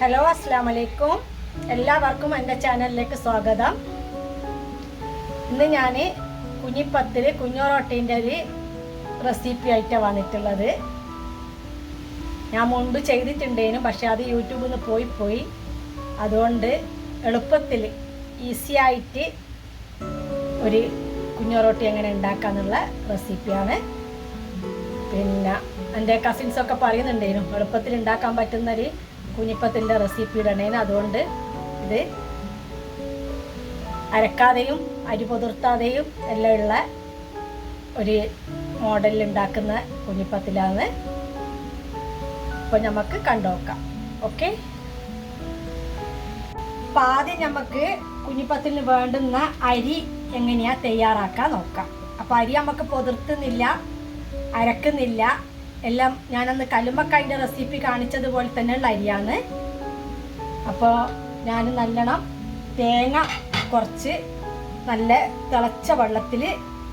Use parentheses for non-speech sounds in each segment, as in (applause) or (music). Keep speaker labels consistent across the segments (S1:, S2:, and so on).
S1: Hello അസ്സാം വലൈക്കും എല്ലാവർക്കും എന്റെ ചാനലിലേക്ക് സ്വാഗതം. ഇന്ന് ഞാൻ കുഞ്ഞിപ്പത്തിൽ കുഞ്ഞോറോട്ടീന്റെ ഒരു റെസിപ്പി ആയിട്ടാണ് വന്നിട്ടുള്ളത്. ഞാൻ മുൻപ് ചെയ്തിട്ടുണ്ടേനും പക്ഷെ അത് യൂട്യൂബിൽ നിന്ന് പോയി പോയി. അതുകൊണ്ട് എളുപ്പത്തിൽ ഈസി ആയിട്ട് ഒരു കുഞ്ഞോറോട്ടി എങ്ങനെ ഉണ്ടാക്കാന്നുള്ള റെസിപ്പിയാണ് പിന്നെ എന്റെ കസിൻസൊക്കെ പറയുന്നുണ്ടേനും എളുപ്പത്തിൽ ഉണ്ടാക്കാൻ പറ്റുന്നൊരു കുഞ്ഞിപ്പത്തിന്റെ റെസിപ്പി ഇടണേന് അതുകൊണ്ട് ഇത് അരക്കാതെയും അരി പൊതിർത്താതെയും എല്ലാം ഉള്ള ഒരു മോഡലിൽ ഉണ്ടാക്കുന്ന കുഞ്ഞിപ്പത്തിലാണ് അപ്പോൾ നമുക്ക് കണ്ടുനോക്കാം ഓക്കെ? അപ്പം ആദ്യം നമുക്ക് കുഞ്ഞിപ്പത്തിന് വേണ്ടുന്ന അരി എങ്ങനെയാ തയ്യാറാക്കാൻ നോക്കാം. അപ്പോൾ അരി നമുക്ക് പൊതിർത്തുന്നില്ല അരക്കുന്നില്ല എല്ലാം ഞാനന്ന് കലുമ്പക്കായിന്റെ റെസിപ്പി കാണിച്ചതുപോലെ തന്നെയുള്ള അരിയാണ്. അപ്പോൾ ഞാൻ നല്ലോണം തേങ്ങ കുറച്ച് നല്ല തിളച്ച വെള്ളത്തിൽ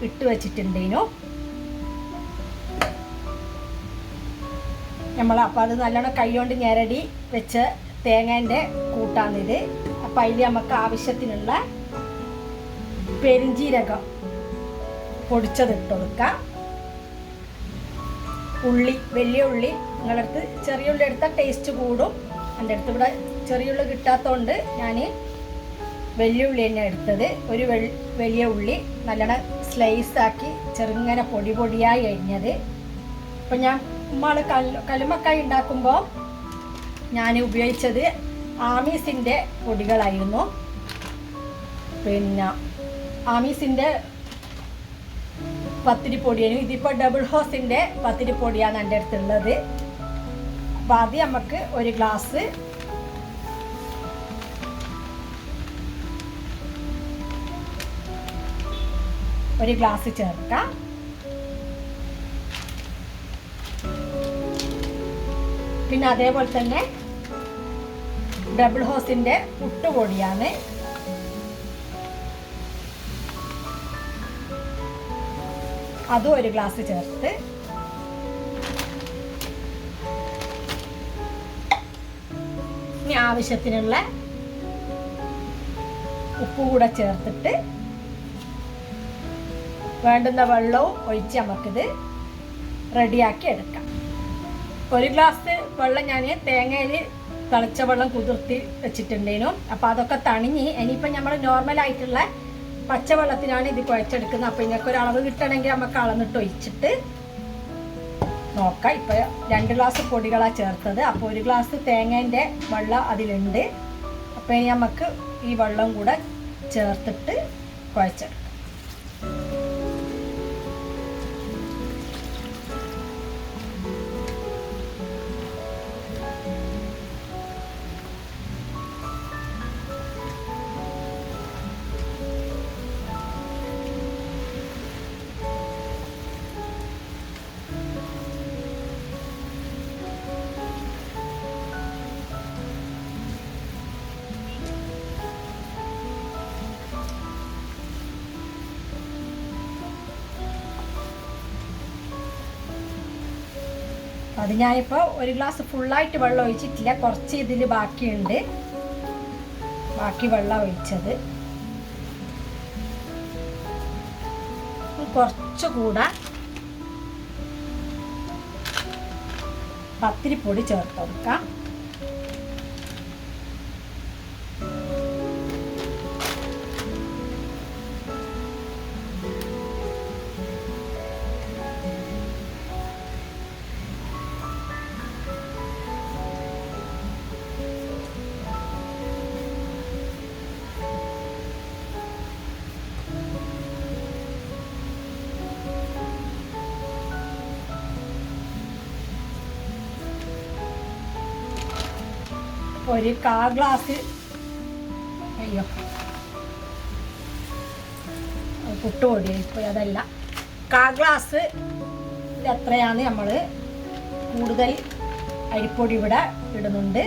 S1: ഇട്ട് വെച്ചിട്ടുണ്ടേനു. നമ്മൾ അപ്പോൾ അത് നല്ലോണം കൈകൊണ്ട് ഞെരടി വെച്ച തേങ്ങേന്റെ കൂട്ടാണിത്. അപ്പം അതിൽ നമുക്ക് ആവശ്യത്തിനുള്ള പെരിഞ്ചീരകം പൊടിച്ചത് ഇട്ട് കൊടുക്കാം. ഉള്ളി വലിയ ഉള്ളി. നിങ്ങളടുത്ത് ചെറിയ ഉള്ളി എടുത്താൽ ടേസ്റ്റ് കൂടും. എന്റെ അടുത്ത് ഇവിടെ ചെറിയ ഉള്ളി കിട്ടാത്തതുകൊണ്ട് ഞാൻ വലിയ ഉള്ളി തന്നെ എടുത്തത്. ഒരു വലിയ ഉള്ളി നല്ലോണം സ്ലൈസാക്കി ചെറുങ്ങനെ പൊടി പൊടിയായി അരിഞ്ഞത്. അപ്പം ഞാൻ ഉമ്മാൾ കല്ല് കല്ലുമക്കായി ഉണ്ടാക്കുമ്പോൾ ഞാൻ ഉപയോഗിച്ചത് ആമീസിന്റെ പൊടികളായിരുന്നു. പിന്നെ ആമീസിന്റെ പത്തിരിപ്പൊടിയാണ്. ഇതിപ്പോൾ ഡബിൾ ഹോസിന്റെ പത്തിരിപ്പൊടിയാണ് എന്റെ അടുത്തുള്ളത്. അപ്പൊ ആദ്യം നമുക്ക് ഒരു ഗ്ലാസ് ഒരു ഗ്ലാസ് ചേർക്കാം. പിന്നെ അതേപോലെ തന്നെ ഡബിൾ ഹോസിന്റെ പുട്ടുപൊടിയാണ്. അതും ഒരു ഗ്ലാസ് ചേർത്ത് ഇനി ആവശ്യത്തിനുള്ള ഉപ്പ് കൂടെ ചേർത്തിട്ട് വേണ്ടുന്ന വെള്ളവും ഒഴിച്ച് നമുക്കിത് റെഡിയാക്കി എടുക്കാം. ഒരു ഗ്ലാസ് വെള്ളം ഞാൻ തേങ്ങയിൽ തിളച്ച വെള്ളം കുതിർത്തി വെച്ചിട്ടുണ്ടേനു. അപ്പോൾ അതൊക്കെ തണിഞ്ഞ് ഇനിയിപ്പോൾ നമ്മൾ നോർമലായിട്ടുള്ള പച്ചവെള്ളത്തിനാണ് ഇത് കുഴച്ചെടുക്കുന്നത്. അപ്പോൾ ഇതിനൊക്കെ ഒരു അളവ് കിട്ടണമെങ്കിൽ നമുക്ക് അളന്നിട്ട് ഒഴിച്ചിട്ട് നോക്കാം. ഇപ്പോൾ രണ്ട് ഗ്ലാസ് പൊടികളാണ് ചേർത്തത്. അപ്പോൾ ഒരു ഗ്ലാസ് തേങ്ങേന്റെ വെള്ളം അതിലുണ്ട്. അപ്പോൾ ഇനി നമുക്ക് ഈ വെള്ളം കൂടെ ചേർത്തിട്ട് കുഴച്ചെടുക്കാം. അത് ഞാനിപ്പോൾ ഒരു ഗ്ലാസ് ഫുള്ളായിട്ട് വെള്ളം ഒഴിച്ചിട്ടില്ല. കുറച്ച് ഇതിൽ ബാക്കിയുണ്ട്. ബാക്കി വെള്ളം ഒഴിച്ചത്. കുറച്ചുകൂടെ പത്തിരിപ്പൊടി ചേർത്ത് കൊടുക്കാം. ഒരു കാ ഗ്ലാസ്. അയ്യോ. പുട്ടുപൊടി ഇപ്പോൾ അതല്ല. കാ ഗ്ലാസ് എത്രയാണ് നമ്മൾ കൂടുതൽ അരിപ്പൊടി ഇവിടെ ഇടുന്നുണ്ട്?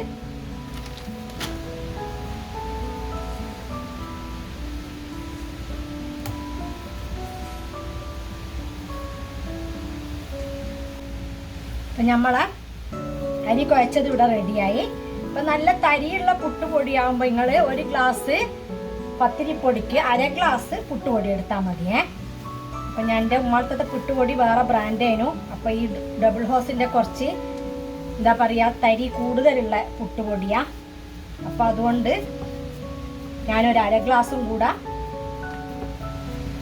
S1: അപ്പം നമ്മളെ അരി കുഴച്ചത് ഇവിടെ റെഡിയായി ഇപ്പൊ നല്ല തരിയുള്ള പുട്ടുപൊടിയാകുമ്പോൾ നിങ്ങൾ ഒരു ഗ്ലാസ് പത്തിരിപ്പൊടിക്ക് അര ഗ്ലാസ് പുട്ടുപൊടി എടുത്താൽ മതിയേ. അപ്പം ഞാൻ എന്റെ ഉമ്മാളത്തെ പുട്ടുപൊടി വേറെ ബ്രാൻഡേനു അപ്പോൾ ഈ ഡബിൾ ഹോസിന്റെ കുറച്ച് എന്താ പറയാ തരി കൂടുതലുള്ള പുട്ടുപൊടിയാ. അപ്പോൾ അതുകൊണ്ട് ഞാനൊരു അര ഗ്ലാസും കൂടെ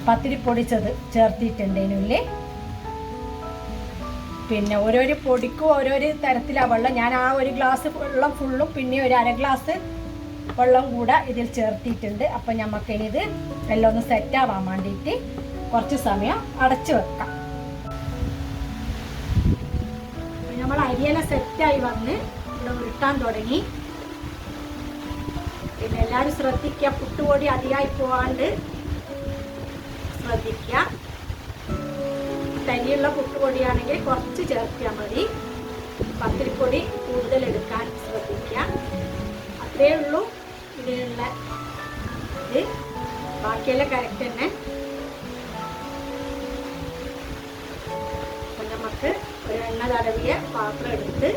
S1: പത്തിരിപ്പൊടി ചെത് ചേർത്തിട്ടുണ്ട് ഇതിനുള്ളിൽ പിന്നെ ഓരോരോ പൊടിക്കും ഓരോരോ തരത്തിലാണ് വെള്ളം. ഞാൻ ആ ഒരു ഗ്ലാസ് വെള്ളം ഫുള്ളും പിന്നെ ഒരു അര ഗ്ലാസ് വെള്ളം കൂടെ ഇതിൽ ചേർത്തിട്ടുണ്ട് അപ്പം നമുക്കിനി ഇത് എല്ലാം ഒന്ന് സെറ്റ് ആവാൻ വേണ്ടിയിട്ട് കുറച്ച് സമയം അടച്ചു വെക്കാം. നമ്മൾ അരിയെല്ലാം സെറ്റായി വന്ന് ഇവിടെ ഉരുട്ടാൻ തുടങ്ങി. പിന്നെ എല്ലാവരും ശ്രദ്ധിക്കുക പുട്ടുപൊടി അധികമായി പോവാണ്ട് ശ്രദ്ധിക്കുക. തരിയുള്ള പുട്ടുപൊടിയാണെങ്കിൽ കുറച്ച് ചേർത്താൽ മതി. പത്തിരിപ്പൊടി കൂടുതൽ എടുക്കാൻ ശ്രദ്ധിക്കുക. അത്രയേ ഉള്ളൂ ഇതിനുള്ള ഇത്. ബാക്കിയെല്ലാം കറക്റ്റ് തന്നെ. നമുക്ക് ഒരു എണ്ണ തടവിയ പാത്രം എടുത്ത്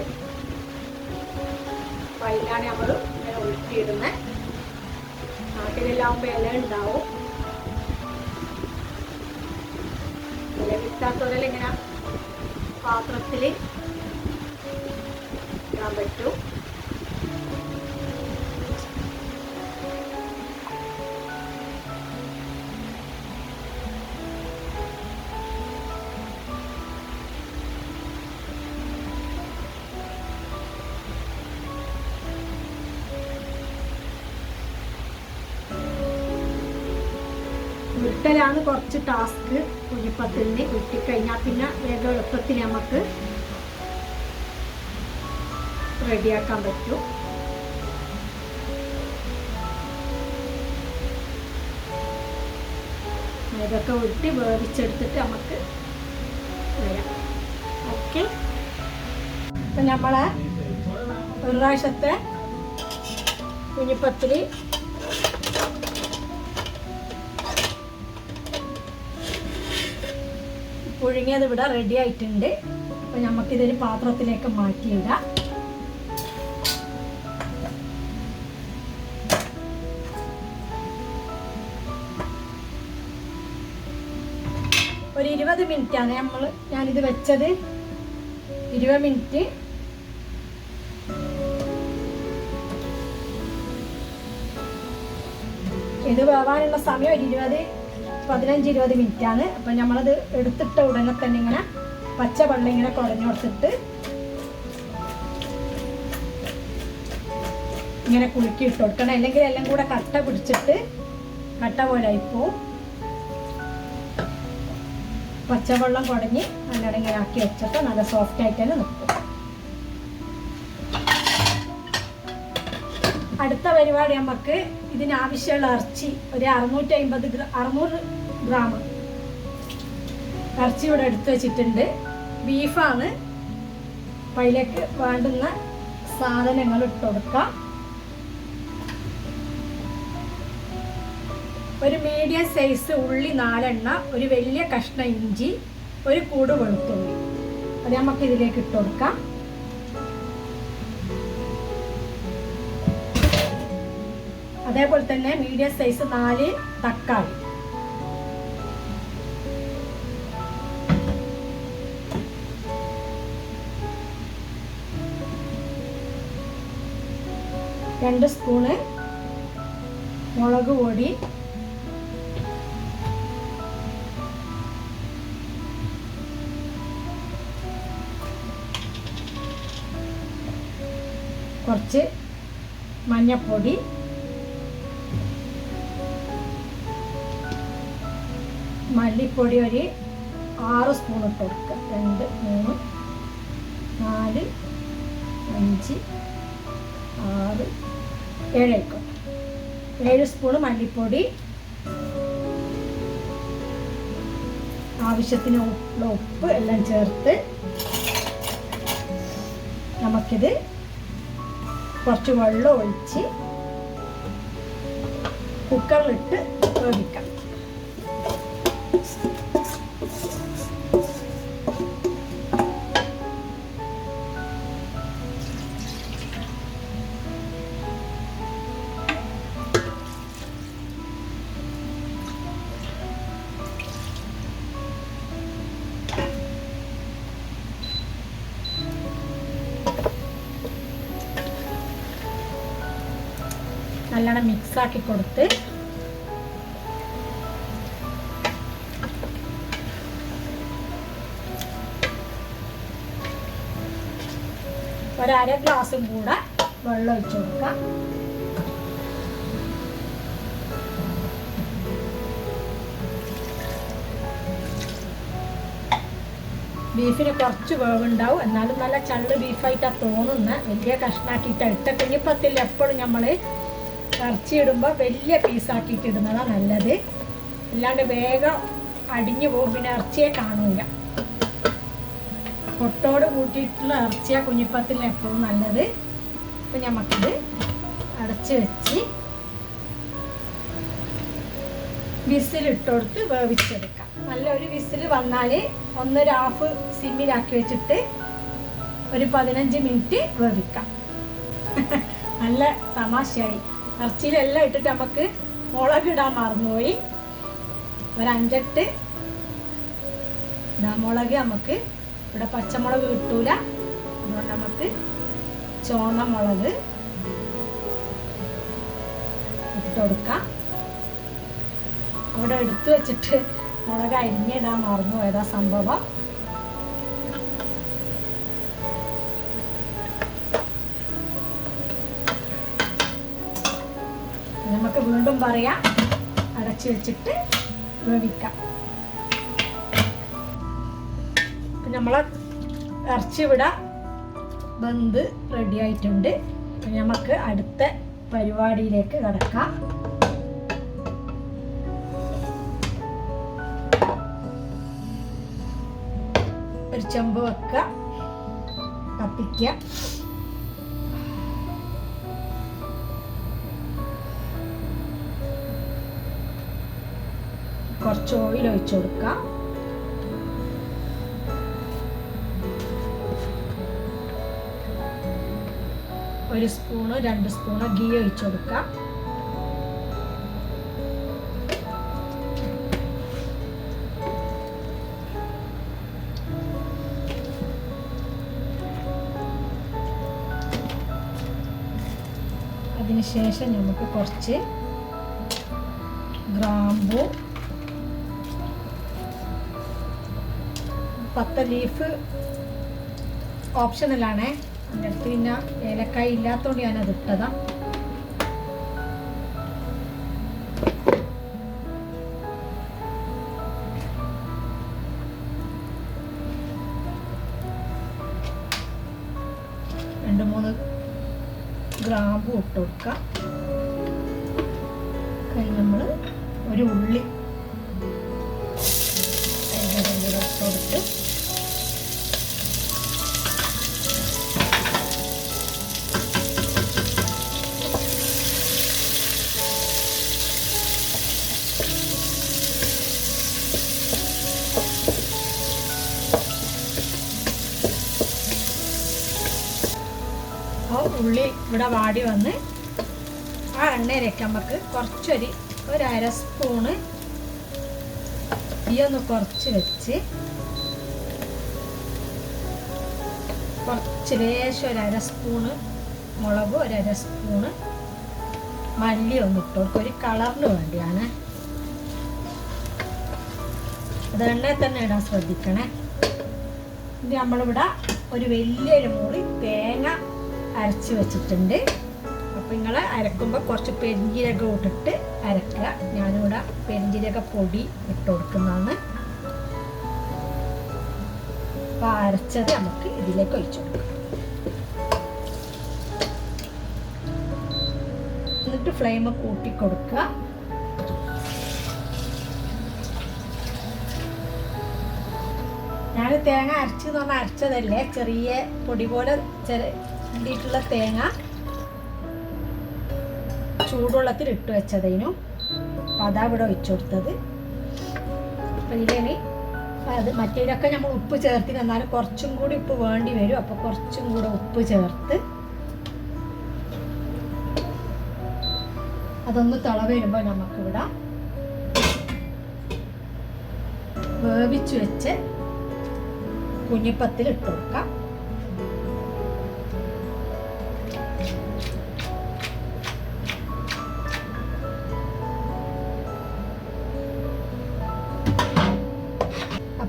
S1: അതിലാണ് നമ്മൾ ഇങ്ങനെ ഉരുട്ടിയിടുന്നത്. നാട്ടിലെല്ലാവുമ്പോൾ ഇല ഉണ്ടാവും. കിട്ടാത്തവരെല്ലാം ഇങ്ങനെ പാത്രത്തിൽ ഇടാൻ പറ്റും. ഉരുട്ടലാണ് കുറച്ച് ടാസ്ക്. കുഞ്ഞിപ്പത്തിന് കിട്ടിക്കഴിഞ്ഞാൽ പിന്നെ വേഗം എളുപ്പത്തിൽ നമുക്ക് റെഡിയാക്കാൻ പറ്റും. ഇതൊക്കെ ഉരുട്ടി വേവിച്ചെടുത്തിട്ട് നമുക്ക് വരാം. ഓക്കെ. അപ്പം നമ്മളെ ഒരു പ്രാവശ്യത്തെ കുഞ്ഞിപ്പത്തിരി പുഴുങ്ങിയത് ഇവിടെ റെഡി ആയിട്ടുണ്ട്. അപ്പൊ നമുക്കിതൊരു പാത്രത്തിലേക്ക് മാറ്റിയിടാം. ഒരു ഇരുപത് മിനിറ്റ് ആണ് നമ്മൾ ഞാനിത് വെച്ചത്. ഇരുപത് മിനിറ്റ്. ഇത് വേവാനുള്ള സമയം ഒരു ഇരുപത് പതിനഞ്ച് ഇരുപത് മിനിറ്റാണ്. അപ്പം നമ്മളത് എടുത്തിട്ട ഉടനെ തന്നെ ഇങ്ങനെ പച്ച വെള്ളം ഇങ്ങനെ കുറഞ്ഞു കൊടുത്തിട്ട് ഇങ്ങനെ കുലുക്കി ഇട്ട് കൊടുക്കണം. അല്ലെങ്കിൽ എല്ലാം കൂടെ കട്ട പിടിച്ചിട്ട് കട്ട പോലെ ആയിപ്പോവും. പച്ചവെള്ളം കുടഞ്ഞ് നല്ലടങ്ങി ആക്കി വെച്ചിട്ട് നല്ല സോഫ്റ്റ് ആയിട്ട് തന്നെ നിൽക്കും. അടുത്ത പരിപാടി നമുക്ക് ഇതിനാവശ്യമുള്ള ഇറച്ചി ഒരു അറുന്നൂറ്റി അമ്പത് അറുന്നൂറ് ഗ്രാം ഇറച്ചി ഇവിടെ എടുത്ത് വെച്ചിട്ടുണ്ട്. ബീഫാണ്. അപ്പം വേണ്ടുന്ന സാധനങ്ങൾ ഇട്ട് കൊടുക്കാം. ഒരു മീഡിയം സൈസ് ഉള്ളി നാലെണ്ണ ഒരു വലിയ കഷ്ണ ഇഞ്ചി ഒരു കൂട് വെളുത്തുള്ളി. അത് നമുക്ക് ഇതിലേക്ക് ഇട്ട് കൊടുക്കാം. അതേപോലെ തന്നെ മീഡിയം സൈസ് നാല് തക്കാളി. രണ്ട് സ്പൂണ് മുളക് പൊടി. കുറച്ച് മഞ്ഞപ്പൊടി. മല്ലിപ്പൊടി ഒരു ആറ് സ്പൂൺ ഇട്ട് കൊടുക്കുക. രണ്ട് മൂന്ന് നാല് അഞ്ച് ആറ് ഏഴേക്കും ഏഴ് സ്പൂൺ മല്ലിപ്പൊടി. ആവശ്യത്തിന് ഉള്ള ഉപ്പ് എല്ലാം ചേർത്ത് നമുക്കിത് കുറച്ച് വെള്ളം ഒഴിച്ച് കുക്കറിലിട്ട് വേവിക്കാം. നല്ലോണം മിക്സാക്കി കൊടുത്ത് ഒരര ഗ്ലാസും കൂടെ വെള്ളം ഒഴിച്ചു കൊടുക്കാം ബീഫിന് കുറച്ച് വേവുണ്ടാവും. എന്നാലും നല്ല ചള്ള് ബീഫായിട്ടാണ് തോന്നുന്നത് വലിയ കഷ്ണാക്കിയിട്ട് ഇട്ട. കുഞ്ഞിപ്പത്തിൽ എപ്പോഴും നമ്മൾ ഇറച്ചി ഇടുമ്പോൾ വലിയ പീസാക്കിയിട്ട് ഇടുന്നതാണ് നല്ലത്. അല്ലാണ്ട് വേഗം അടിഞ്ഞു പോകും. പിന്നെ ഇറച്ചിയെ കാണൂല. കൊട്ടോട് കൂട്ടിയിട്ടുള്ള ഇറച്ചിയ കുഞ്ഞിപ്പത്തിൽ എപ്പോഴും നല്ലത്. അപ്പം നമുക്കിത് അടച്ച് വെച്ച് വിസിലിട്ട് കൊടുത്ത് വേവിച്ചെടുക്കാം. നല്ല ഒരു വിസിൽ വന്നാൽ ഒന്നൊരു ഹാഫ് സിമ്മിലാക്കി വെച്ചിട്ട് ഒരു പതിനഞ്ച് മിനിറ്റ് വേവിക്കാം. (laughs) നല്ല തമാശയായി. ഇറച്ചിയിലെല്ലാം ഇട്ടിട്ട് നമുക്ക് മുളക് ഇടാൻ മറന്നുപോയി. ഒരു അഞ്ചെട്ട് ഇതാ മുളക് നമുക്ക് ഇവിടെ പച്ചമുളക് കിട്ടൂല. അതുകൊണ്ട് നമുക്ക് ചുവന്ന മുളക് ഇട്ട് കൊടുക്കാം. അവിടെ എടുത്തു വെച്ചിട്ട് മുളക് അരിഞ്ഞിടാൻ മറന്നു പോയതാ സംഭവം. നമുക്ക് വീണ്ടും പറയാം. അടച്ചു വെച്ചിട്ട് വേവിക്കാം. നമ്മളെ ഇറച്ചി വിട ബന്ത് റെഡി ആയിട്ടുണ്ട്. നമുക്ക് അടുത്ത പരിപാടിയിലേക്ക് കിടക്കാം. ഒരു ചെമ്പ് വെക്കുക. കത്തിക്കുക. കുറച്ച് ഓയിൽ ഒഴിച്ചു കൊടുക്കാം. ഒരു സ്പൂണ് രണ്ട് സ്പൂണ് ഗീ ഒഴിച്ചു കൊടുക്കാം. അതിനുശേഷം നമുക്ക് കുറച്ച് ഗ്രാമ്പു പത്ത ലീഫ് ഓപ്ഷണലാണേ എന്റെ അടുത്ത് പിന്നെ ഏലക്കായ ഇല്ലാത്തതുകൊണ്ട് ഞാനത് ഇട്ടതാ. രണ്ട് മൂന്ന് ഗ്രാമ്പും ഇട്ട് കൊടുക്കാം. കഴിഞ്ഞ് നമ്മൾ ഒരു ഉള്ളി കൊടുത്ത് അപ്പോൾ ഉള്ളി ഇവിടെ വാടി വന്ന് ആ എണ്ണയിലേക്ക് നമുക്ക് കുറച്ചൊരു ഒരു അര സ്പൂണ് ഈ ഒന്ന് കുറച്ച് വെച്ച് കുറച്ച് ലേശം ഒരു അര സ്പൂണ് മുളക് ഒരു അര സ്പൂണ് മല്ലി ഒന്ന് ഇട്ട് കൊടുക്കും. ഒരു കളറിന് വേണ്ടിയാണ്. അത് എണ്ണയിൽ തന്നെ ഇടാൻ ശ്രദ്ധിക്കണേ. ഇനി നമ്മളിവിടെ ഒരു വലിയൊരു മുറി തേങ്ങ അരച്ച് വെച്ചിട്ടുണ്ട്. അപ്പോൾ നിങ്ങൾ അരക്കുമ്പോൾ കുറച്ച് പെരിഞ്ജീരകം ഇട്ടിട്ട് അരക്കുക. ഞാനിവിടെ പെരിഞ്ജീരക പൊടി ഇട്ട് കൊടുക്കുന്നതാണ്. അപ്പോൾ അരച്ചത് നമുക്ക് ഇതിലേക്ക് ഒഴിച്ചു കൊടുക്കാം. എന്നിട്ട് ഫ്ലെയിം കൂട്ടി കൊടുക്കുക. ഞാൻ തേങ്ങ അരച്ചെന്ന് പറഞ്ഞാൽ അരച്ചതല്ലേ? ചെറിയ പൊടി പോലെ ചെറിയ തേങ്ങ. ചൂടുവെള്ളത്തിൽ ഇട്ട് വെച്ചതിനു. അപ്പം അതാ ഇവിടെ ഒഴിച്ചു കൊടുത്തത്. അപ്പം ഇതിന് അത് മറ്റേതൊക്കെ നമ്മൾ ഉപ്പ് ചേർത്തി എന്നാലും കുറച്ചും കൂടി ഉപ്പ് വേണ്ടി വരും. അപ്പോൾ കുറച്ചും കൂടെ ഉപ്പ് ചേർത്ത് അതൊന്ന് തിള വരുമ്പോൾ നമുക്കിവിടെ വേവിച്ച് വെച്ച് കുഞ്ഞിപ്പത്തിൽ ഇട്ട് കൊടുക്കാം.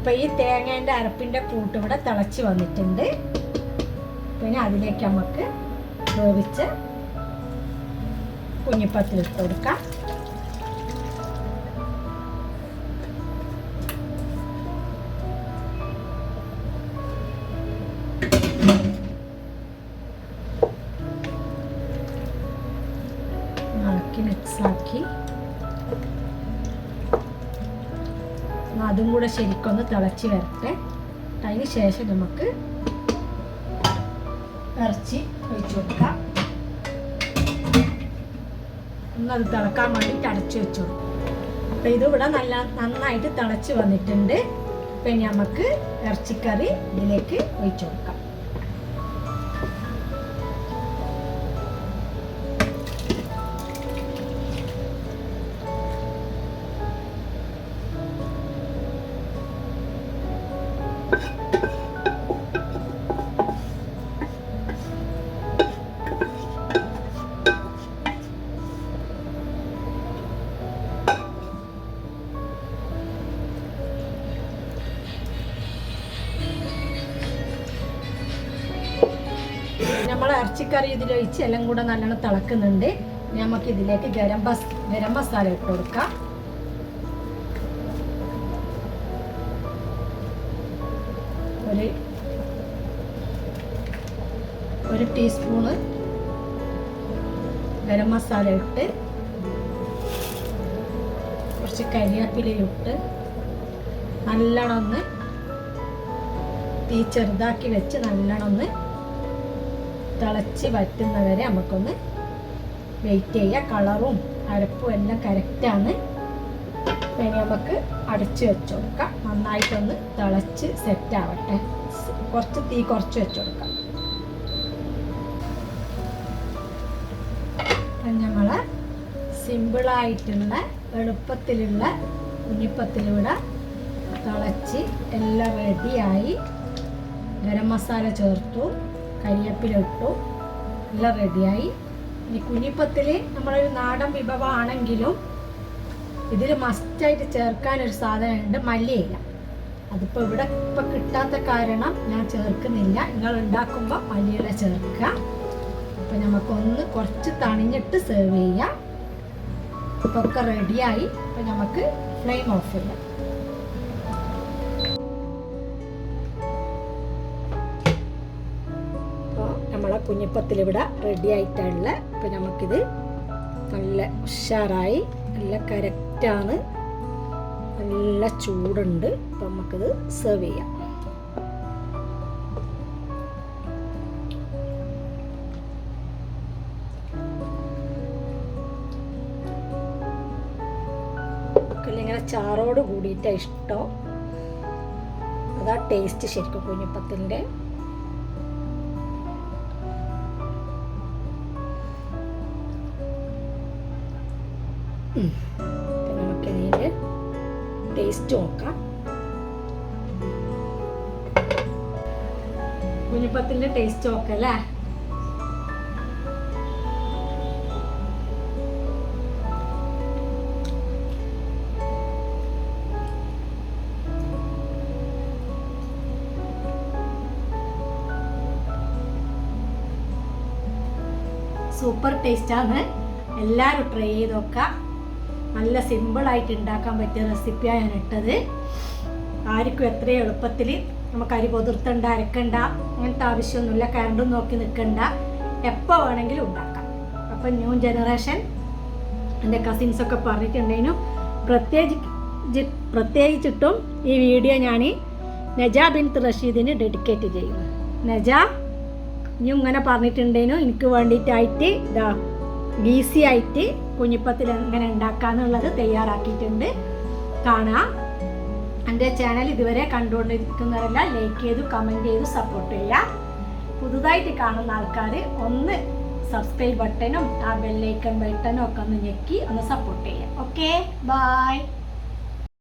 S1: അപ്പോൾ ഈ തേങ്ങേന്റെ അരപ്പിന്റെ കൂട്ട് ഇവിടെ തിളച്ച് വന്നിട്ടുണ്ട്. പിന്നെ അതിലേക്ക് നമുക്ക് വേവിച്ച് കുഞ്ഞിപ്പത്തിൽ ഇട്ട് കൊടുക്കാം. അതും കൂടെ ശരിക്കൊന്ന് തിളച്ച് വരട്ടെ. അതിന് ശേഷം നമുക്ക് ഇറച്ചി ഒഴിച്ചു കൊടുക്കാം. ഒന്നത് തിളക്കാൻ വേണ്ടിയിട്ട് അടച്ചു വെച്ചു അപ്പം ഇതിവിടെ നല്ല നന്നായിട്ട് തിളച്ച് വന്നിട്ടുണ്ട്. പിന്നെ നമുക്ക് ഇറച്ചിക്കറി ഇതിലേക്ക് ഒഴിച്ചു കൊടുക്കാം. ഇറച്ചിക്കറി ഇതിലൊഴിച്ച് എല്ലാം കൂടെ നല്ലോണം തിളക്കുന്നുണ്ട്. നമുക്ക് ഇതിലേക്ക് ഗരം ബസ് ഗരം മസാല ഇട്ട് കൊടുക്കാം. ഒരു ഒരു ടീസ്പൂണ് ഗരം മസാല ഇട്ട് കുറച്ച് കരിയാപ്പിലയിട്ട് നല്ലോണം ഒന്ന് തീ ചെറുതാക്കി വെച്ച് നല്ലോണം ഒന്ന് തിളച്ച് വറ്റുന്നവരെ നമുക്കൊന്ന് വെയിറ്റ് ചെയ്യുക. കളറും അരപ്പും എല്ലാം കറക്റ്റാണ് പിന്നെ നമുക്ക് അടച്ച് വെച്ച് കൊടുക്കാം. നന്നായിട്ടൊന്ന് തിളച്ച് സെറ്റ് ആവട്ടെ. കുറച്ച് തീ കുറച്ച് വെച്ച് കൊടുക്കാം. ഞങ്ങൾ സിമ്പിളായിട്ടുള്ള എളുപ്പത്തിലുള്ള ഉണ്ണിപ്പത്തിലൂടെ തിളച്ച് എല്ലാം റെഡിയായി ഗരം മസാല ചേർത്തു. കരിയേപ്പില ഇട്ടു നല്ല റെഡിയായി. ഇനി കുഞ്ഞിപ്പത്തിൽ നമ്മളൊരു നാടൻ വിഭവമാണെങ്കിലും ഇതിൽ മസ്റ്റായിട്ട് ചേർക്കാൻ ഒരു സാധനമുണ്ട് മല്ലിയില. അതിപ്പോൾ ഇവിടെ ഇപ്പം കിട്ടാത്ത കാരണം ഞാൻ ചേർക്കുന്നില്ല. നിങ്ങൾ ഉണ്ടാക്കുമ്പോൾ മല്ലിയില ചേർക്കുക. അപ്പം നമുക്കൊന്ന് കുറച്ച് തണിഞ്ഞിട്ട് സെർവ് ചെയ്യാം. ഇപ്പൊക്കെ റെഡിയായി അപ്പം നമുക്ക് ഫ്ലെയിം ഓഫ് ചെയ്യാം. ഇവിടെ റെഡി ആയിട്ടുള്ള ഇപ്പം നമുക്കിത് നല്ല ഉഷാറായി നല്ല കറക്റ്റാണ് നല്ല ചൂടുണ്ട്. അപ്പം നമുക്കിത് സെർവ് ചെയ്യാം. ചാറോട് കൂടിയിട്ടാണ് ഇഷ്ടം. അതാ ടേസ്റ്റ് ശരിക്കും കുഞ്ഞിപ്പത്തിന്റെ. അപ്പം നമുക്കതിന്റെ ടേസ്റ്റ് നോക്കാം. കുഞ്ഞിപ്പത്തിന്റെ ടേസ്റ്റ് നോക്കല്ലേ സൂപ്പർ ടേസ്റ്റാണ് എല്ലാവരും ട്രൈ ചെയ്ത് നോക്കാം. നല്ല സിമ്പിളായിട്ട് ഉണ്ടാക്കാൻ പറ്റിയ റെസിപ്പിയാണ് ഞാൻ ഇട്ടത്. ആർക്കും എത്രയും എളുപ്പത്തിൽ നമുക്ക് അരി പൊതിർത്തണ്ട അരക്കണ്ട അങ്ങനത്തെ ആവശ്യമൊന്നുമില്ല. കരണ്ടും നോക്കി നിൽക്കണ്ട. എപ്പോൾ വേണമെങ്കിലും ഉണ്ടാക്കാം. അപ്പം ന്യൂ ജനറേഷൻ എന്റെ കസിൻസൊക്കെ പറഞ്ഞിട്ടുണ്ടെങ്കിലും പ്രത്യേകിച്ച് പ്രത്യേകിച്ചിട്ടും ഈ വീഡിയോ ഞാൻ നജാ ബിൻ റഷീദിന് ഡെഡിക്കേറ്റ് ചെയ്യുന്നു. നജ ഇനി ഇങ്ങനെ പറഞ്ഞിട്ടുണ്ടേനു. എനിക്ക് വേണ്ടിയിട്ടായിട്ട് ഇതാ ഈസി ആയിട്ട് കുഞ്ഞിപ്പത്തിൽ എങ്ങനെ ഉണ്ടാക്കാന്നുള്ളത് തയ്യാറാക്കിയിട്ടുണ്ട്. കാണാം. എന്റെ ചാനൽ ഇതുവരെ കണ്ടുകൊണ്ടിരിക്കുന്നവരല്ല ലൈക്ക് ചെയ്തു കമന്റ് ചെയ്തു സപ്പോർട്ട് ചെയ്യുക. പുതുതായിട്ട് കാണുന്ന ആൾക്കാർ ഒന്ന് സബ്സ്ക്രൈബ് ബട്ടനും ആ ബെല്ലൈക്കൺ ബട്ടനും ഒക്കെ ഒന്ന് ഞെക്കി ഒന്ന് സപ്പോർട്ട് ചെയ്യുക. Okay bye